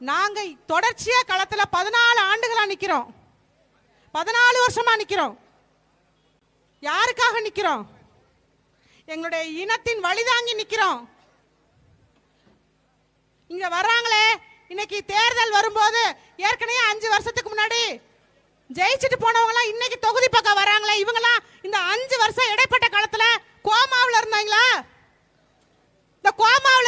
நாங்க தொடர்ச்சியா களத்துல பதினாலு ஆண்டுகளா நிக்கிறோம். பதினாலு வருஷமா நிக்கிறோம். யாருக்காக நிக்கிறோம்? எங்களுடைய இனத்தின் வழிதாங்கி நிக்கிறோம். இங்க வர்றாங்களே இன்னைக்கு தேர்தல் வரும்போது ஏற்கனவே அஞ்சு வருஷத்துக்கு முன்னாடி ஜெயிச்சுட்டு போனவங்கலாம் இன்னைக்கு தொகுதி பக்கம் வராங்களே இவங்கலாம் இந்த அஞ்சு வருஷம் இடைப்பட்ட காலத்துல கோமாவில் இருந்தாங்களா? இந்த கோமாவில்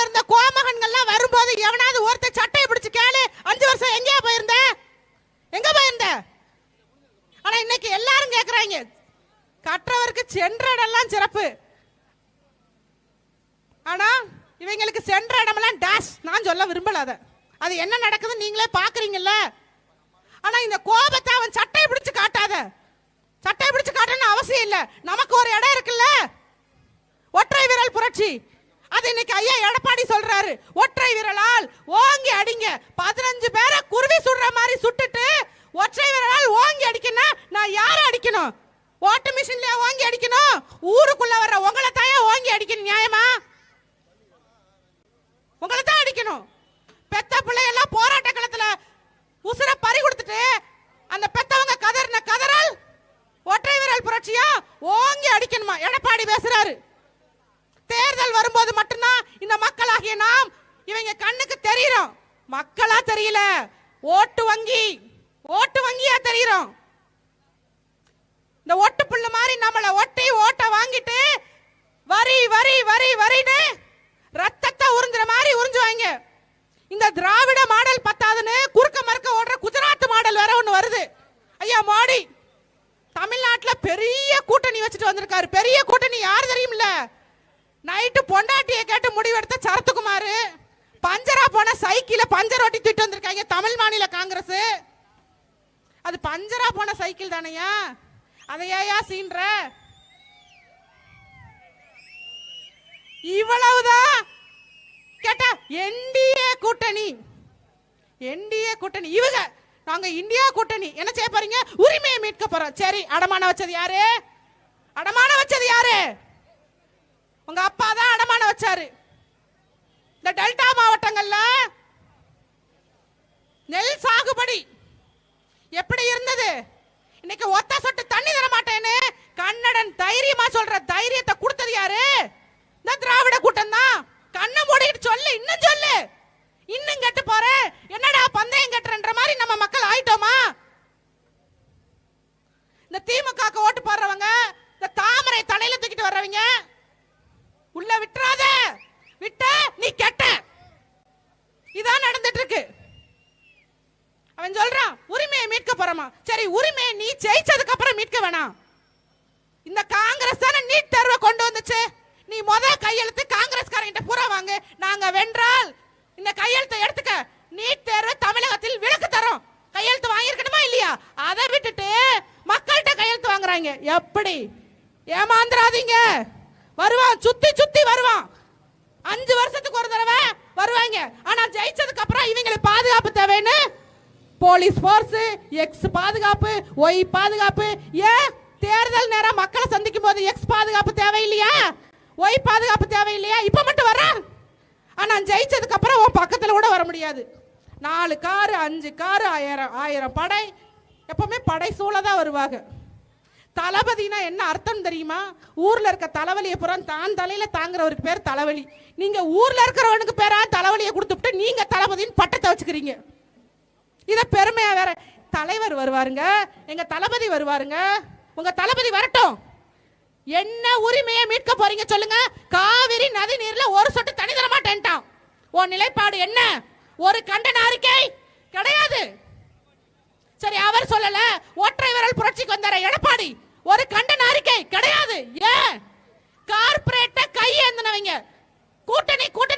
கற்றவருக்கு சென்ற இடம்லாம் சிறப்பு. ஆனா இவங்களுக்கு சென்ற இடமெல்லாம் டேஷ் நான் சொல்ல விரும்பல அதை அது என்ன நடக்குதுன்னு நீங்களே பாக்குறீங்கல்ல? ஆனா இந்த கோபத்தை அவன் சட்டையை பிடிச்சு காட்டாத. சட்டையை பிடிச்சு காட்டணும்னு அவசியம் இல்ல. நமக்கு ஒரு இடம் இருக்குல்ல? ஒற்றை விரல் புரட்சி. அது இன்னைக்கு ஐயா எடப்பாடி சொல்றாரு. ஒற்றை விரலால் ஓங்கி அடிங்க. பதினஞ்சு பேரை குருவி சுடுற மாதிரி சுட்டுட்டு ஒற்றை விரலால் ஓங்கி அடிக்கணும் நான் யாரை அடிக்கணும்? ஓட்டு மிஷின்லயே ஓங்கி அடிக்கணும். ஊருக்குள்ள வர்ற உங்களை தாயா ஓங்கி அடிக்கணும் நியாயமா? உங்களை தான் அடிக்கணும். பெத்த பிள்ளையெல்லாம் போராட்ட களத்துல உசுர பறி கொடுத்துட்டு அந்த பெத்தவங்க கதறின கதறல் ஒற்றை விரல் புரட்சியா ஓங்கி அடிக்கணுமா? எடப்பாடி பேசுறாரு. தேர்தல் வரும்போது மட்டும்தான் இந்த மக்களாகிய நாம் இவங்க கண்ணுக்கு தெரியுறோம். மக்களா தெரியல. ஓட்டு வங்கி ஓட்டு வங்கியா தெரியுறோம். இந்த ஒட்டு புல்லு மாதிரி நம்மளை ஒட்டி ஓட்ட வாங்கிட்டு வரி வரி வரி வரின்னு ரத்தத்தை உறிஞ்சுற மாதிரி உறிஞ்சுவாங்க. இந்த திராவிட மாடல் பத்தாதுன்னு குறுக்க மறுக்க ஓடுற குஜராத் மாடல் வேற ஒண்ணு வருது. ஐயா மோடி தமிழ்நாட்டுல பெரிய கூட்டணி வச்சுட்டு வந்திருக்காரு. பெரிய கூட்டணி யார் தெரியுமில்ல? நைட்டு பொண்டாட்டியை கேட்டு முடிவெடுத்த சரத்குமார். பஞ்சரா போன சைக்கிள பஞ்சர் ஓட்டி தூக்கிட்டு வந்திருக்காங்க தமிழ் மாநில காங்கிரஸ். அது பஞ்சரா போன சைக்கிள் தானையா அதை ஏயா சீன்ற? இவ்வளவுதான். கேட்டா என்டிஏ கூட்டணி. என்டிஏ கூட்டணி. இவங்க நாங்க இந்தியா கூட்டணி. என்ன செய்ய போறீங்க? உரிமையை மீட்க போறோம். சரி அடமானம் வச்சது யாரு? அடமானம் வச்சது யாரு? உங்க அப்பா தான் அடமானம் வச்சாரு. இந்த டெல்டா மாவட்டம் நெல் சாகுபடி எப்படி இருந்தது இன்னைக்கு ஒத்த சொட்டு தண்ணி தர மாட்டேன்னு கன்னடன் தைரியமா சொல்ற தைரியத்தை கொடுத்தது யாரு? இந்த திராவிட கூட்டம் தான். கண்ணை மூடிட்டு சொல்லு இன்னும் சொல்லு. இன்னும் கெட்டு போற? என்னடா பந்தயம் கட்டுறன்ற மாதிரி நம்ம மக்கள் ஆயிட்டோமா? இந்த திமுக ஓட்டு போடுறவங்க இந்த தாமரை தலையில தூக்கிட்டு வர்றவங்க உள்ள விட்டுறாத. விட்ட நீ கெட்ட. இதான் நடந்துட்டு இருக்கு அவன் சொல்றான் உரிமையை மீட்க போறமா? சரி உரிமையை நீ ஜெயிச்சதுக்கு அப்புறம் மீட்க வேணாம். இந்த காங்கிரஸ் நீட் தேர்வை கொண்டு வந்துச்சு. நீ முத கையெழுத்து காங்கிரஸ்காரங்கிட்ட பூரா வாங்க. நாங்க வென்றால் இந்த கையெழுத்தை எடுத்துக்க. நீட் தேர்வு தமிழகத்தில் விலக்கு தரோம். கையெழுத்து வாங்கியிருக்கணுமா இல்லையா? அதை விட்டுட்டு மக்கள்கிட்ட கையெழுத்து வாங்குறாங்க. எப்படி? ஏமாந்துடாதீங்க வருவான். சுத்தி சுத்தி வருவான். அஞ்சு வருஷத்துக்கு ஒரு தடவை வருவாங்க. ஆனா ஜெயிச்சதுக்கு அப்புறம் இவங்களுக்கு பாதுகாப்பு தேவைன்னு போலீஸ் போர்ஸ் எக்ஸ் பாதுகாப்பு ஒய் பாதுகாப்பு. ஏன்? தேர்தல் நேரம் மக்களை சந்திக்கும் போது எக்ஸ் பாதுகாப்பு தேவையில்லையா? ஒய் பாதுகாப்பு தேவையில்லையா? இப்ப மட்டும் வர ஆனா ஜெயிச்சதுக்கு அப்புறம் உன் பக்கத்துல கூட வர முடியாது. நாலு காரு அஞ்சு காரு ஆயிரம் ஆயிரம் படை. எப்பவுமே படை சூழ தான் வருவாங்க. தளபதினா என்ன அர்த்தம் தெரியுமா? ஊர்ல இருக்க தலைவலியை புறம் தான் தலையில தாங்குறவருக்கு பேர் தலைவலி. நீங்க ஊர்ல இருக்கிறவனுக்கு பேரா தலைவலியை கொடுத்துட்டு நீங்க தளபதின்னு பட்டத்தை வச்சுக்கிறீங்க. இத பெருமையா வேற தலைவர் வருவாருங்க. எங்க தளபதி வருவாருங்க. உங்க தளபதி வரட்டும். என்ன உரிமையை மீட்க போறீங்க சொல்லுங்க. காவிரி நதி நீர்ல ஒரு சொட்டு தனி தரமா மாட்டேன்ட்டான் உன் நிலைப்பாடு என்ன? ஒரு கண்டன அறிக்கை கிடையாது. சரி அவர் சொல்லல. ஒற்றை விரல் புரட்சிக்கு வந்தார எடப்பாடி. ஒரு கண்டன அறிக்கை கிடையாது. ஏன்? கை கையேந்தினவங்க. கூட்டணி கூட்டணி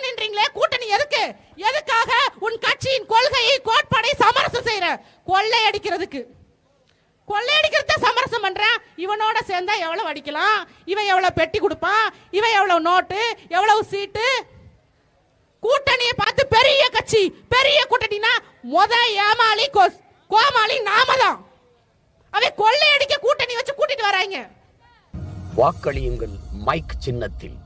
இவனோட சேர்ந்தா எவ்வளவு அடிக்கலாம்? இவன் எவ்வளவு பெட்டி கொடுப்பான்? இவன் எவ்வளவு நோட்டு எவ்வளவு சீட்டு கூட்டணியை பார்த்து பெரிய கட்சி பெரிய கூட்டணினா முத ஏமாளி கோமாளி நாம தான். அவன் கொள்ளையடிக்க கூட்டணி வச்சு கூட்டிட்டு வராங்க. வாக்களியுங்கள் மைக் சின்னத்தில்.